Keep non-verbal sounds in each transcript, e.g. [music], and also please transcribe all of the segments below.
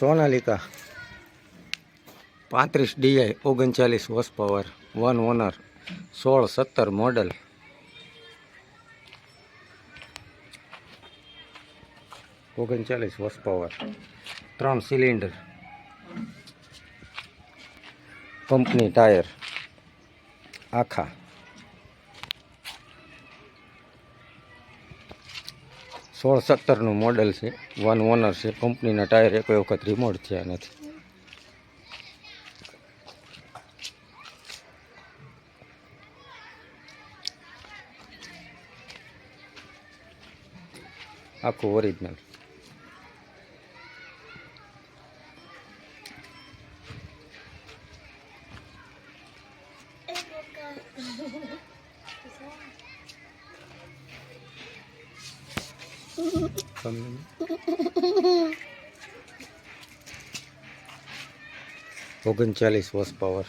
સોનાલિકા. પાંત્રીસ ડીઆઈ ઓગણચાલીસ horse power, one honour, સોળ સત્તર મોડલ. ઓગણચાલીસ હોર્સ પાવર, ત્રણ સિલિન્ડર. કંપની ટાયર, આખા. સોળ સત્તરનું મોડલ છે. વન ઓનર છે. કંપનીના ટાયર એક વખત રિમોટ થયા નથી. આખું ઓરિજિનલ [laughs] ઓગણચાલીસ હોર્સ પાવર.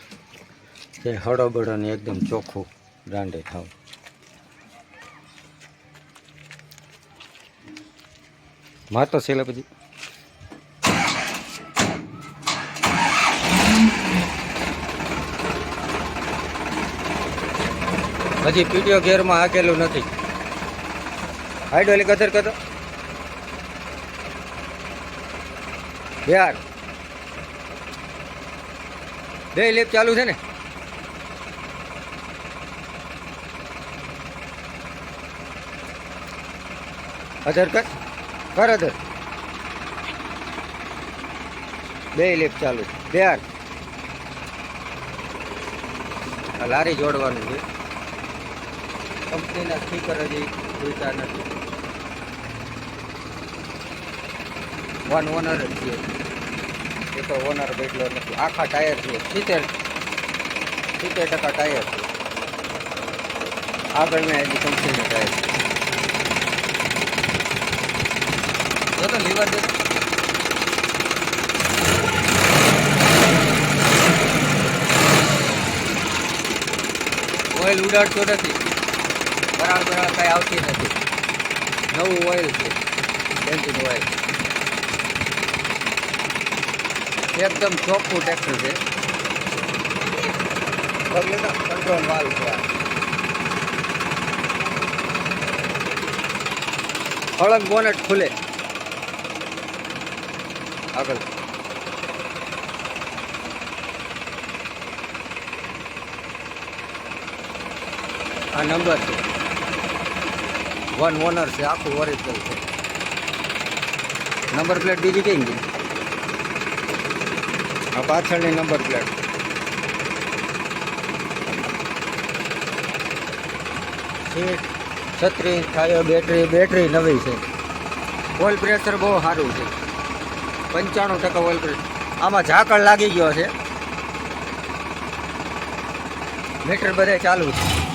તે હળોબળોને એકદમ ચોખ્ખું બ્રાન્ડે થાવ માતો છેલ્લે પછી. હજી પીટીઓ ગેરમાં હાકેલું નથી. હાઈડોલી કદર કતો યાર. બે લેપ ચાલુ છે ને. અધર કર કર અધર. બે લેપ ચાલુ છે. બે યાર લારી જોડવાનું છે. કંપનીના સ્પીકર હજી જોઈતા નથી. વન ઓનર જ છે. એ તો ઓનર બેઠલો નથી. આખા ટાયર છે. સિત્તેર સિત્તેર ટકા ટાયર છે. આગળ મેં એની કંપનીના ટાયર છે. જો તો લીવર દે ઓઇલ ઉડાડતો નથી. બરાબર બરાબર કાંઈ આવતી નથી. નવું ઓઇલ છે. બેન્ઝિન ઓઇલ એકદમ ચોખ્ખું ટ્રેક્ટર છે. કંટ્રોલ વાલ છે. અળંગ બોનેટ ખુલે. આગળ. આ નંબર છે. વન ઓનર છે, આખું ઓરિજિનલ છે. નંબર પ્લેટ બીજી કઈ ગઈ આ પાછળની નંબર પ્લેટ સીટ છત્રી ટાયર બેટરી બેટરી નવી છે. ઓઇલ પ્રેશર બહુ સારું છે. પંચાણું ટકા ઓઇલ પ્રેશર આમાં ઝાકળ લાગી ગયો છે. મીટર બધે ચાલુ છે.